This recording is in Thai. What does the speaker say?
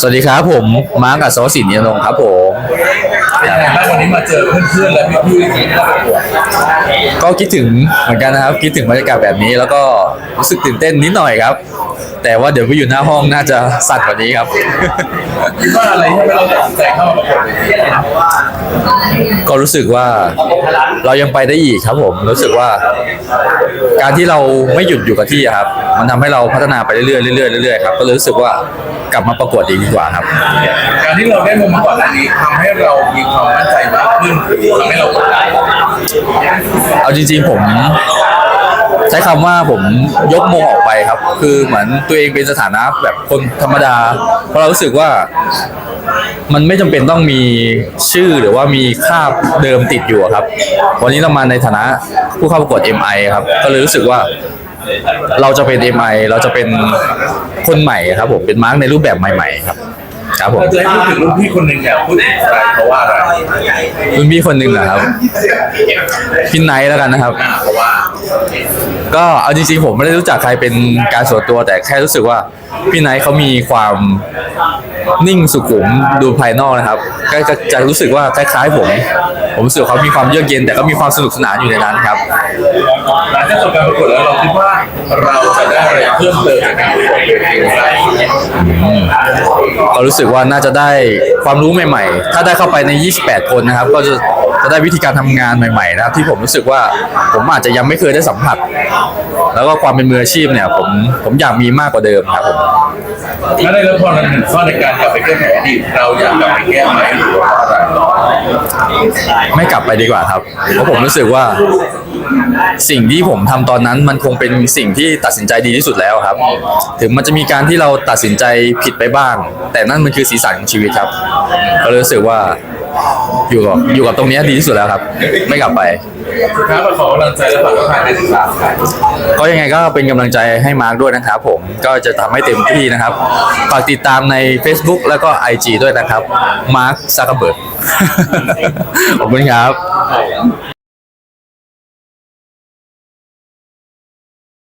สวัสดีครับผมมาร์กอัศวศินยนงครับผมเป็นไงบ้างวันนี้มาเจอเพื่อนๆและพี่ๆที่เข้าประกวดก็คิดถึงเหมือนกันนะครับ คิดถึงบรรยากาศแบบนี้แล้วก็รู้สึกตื่นเต้นนิดหน่อยครับ แต่ว่าเดี๋ยวไปอยู่หน้าห้องน่าจะสั่นกว่านี้ครับ คิดว่าอะไรที่เราตัดสินใจเข้ามาประกวดในที่นี้ก็รู้สึกว่าเรายังไปได้อีกครับผม รู้สึกว่า การที่เราไม่หยุดอยู่กับที่อะครับ มันทำให้เราพัฒนาไปเรื่อยๆเรื่อยๆเรื่อยๆครับก็เลยรู้สึกว่ากลับมาประกวดอีกดีกว่าครับ การที่เราได้มุมมาก่อนอันนี้ทำให้เรามีความมั่นใจมากขึ้นหรือทำให้เรากดดัน เอาจริงๆผม ใช้คำว่าผมยกมงออกไปครับ คือเหมือนตัวเองเป็นสถานะแบบคนธรรมดา เพราะเรารู้สึกว่ามันไม่จำเป็นต้องมีชื่อหรือว่ามีคาบเดิมติดอยู่อะครับ วันนี้เรามาในฐานะผู้เข้าประกวด MI ครับ ก็เลยรู้สึกว่าเราจะเป็น MI เราจะเป็นคนใหม่ครับผมเป็นมาร์กในรูปแบบใหม่ ๆ ครับครับผมเราจะให้พูดถึงรุ่นพี่คนหนึ่งเนี่ยพูดถึงใครเพราะว่าอะไรรุ่นพี่คนหนึ่งนะครับพี่ไนท์แล้วกันนะครับอ่าเพราะว่า ก็เอาจริงๆผมไม่ได้รู้จักใครเป็นการส่วนตัวแต่แค่รู้สึกว่าพี่ไนท์เขามีความนิ่งสุขุมดูภายนอกนะครับก็จะจะรู้สึกว่าคล้ายๆผม ผมรู้สึกเขามีความเยือกเย็น แต่ก็มีความสนุกสนานอยู่ในนั้นครับ หลังจากจบการประกวดแล้วเราคิดว่าเราจะได้อะไรเพิ่มเติมจากการประกวดเวทีนี้ไหมก็รู้สึกว่าน่าจะได้ความรู้ใหม่ ๆ ถ้าได้เข้าไปใน 28 คนนะครับ ก็จะ จะได้วิธีการทำงานใหม่ๆนะครับที่ผมรู้สึกว่าผมอาจจะยังไม่เคยได้สัมผัส แล้วก็ความเป็นมืออาชีพเนี่ย ผมผมอยากมีมากกว่าเดิมครับผมถ้าได้รับพรหนึ่งข้อในการกลับไปแก้ไขอดีตเราอยากกลับไปแก้ไหมหรือว่าอะไรไม่กลับไปดีกว่าครับ เพราะผมรู้สึกว่าสิ่งที่ผมทำตอนนั้นมันคงเป็นสิ่งที่ตัดสินใจดีที่สุดแล้วครับ ถึงมันจะมีการที่เราตัดสินใจผิดไปบ้าง แต่นั่นมันคือสีสันของชีวิตครับ ก็เลยรู้สึกว่า อยู่กับอยู่กับตรงเนี้ยดีที่สุดแล้วครับ ไม่กลับไป สุดท้ายมาขอกำลังใจและฝากทุกท่านในติดตามครับก็ยังไงก็เป็นกำลังใจให้มาร์คด้วยนะครับผมก็จะทำให้เต็มที่นะครับฝากติดตามใน Facebook แล้วก็ IG ด้วยนะครับ มาร์คซักเบิร์ด ขอบคุณครับ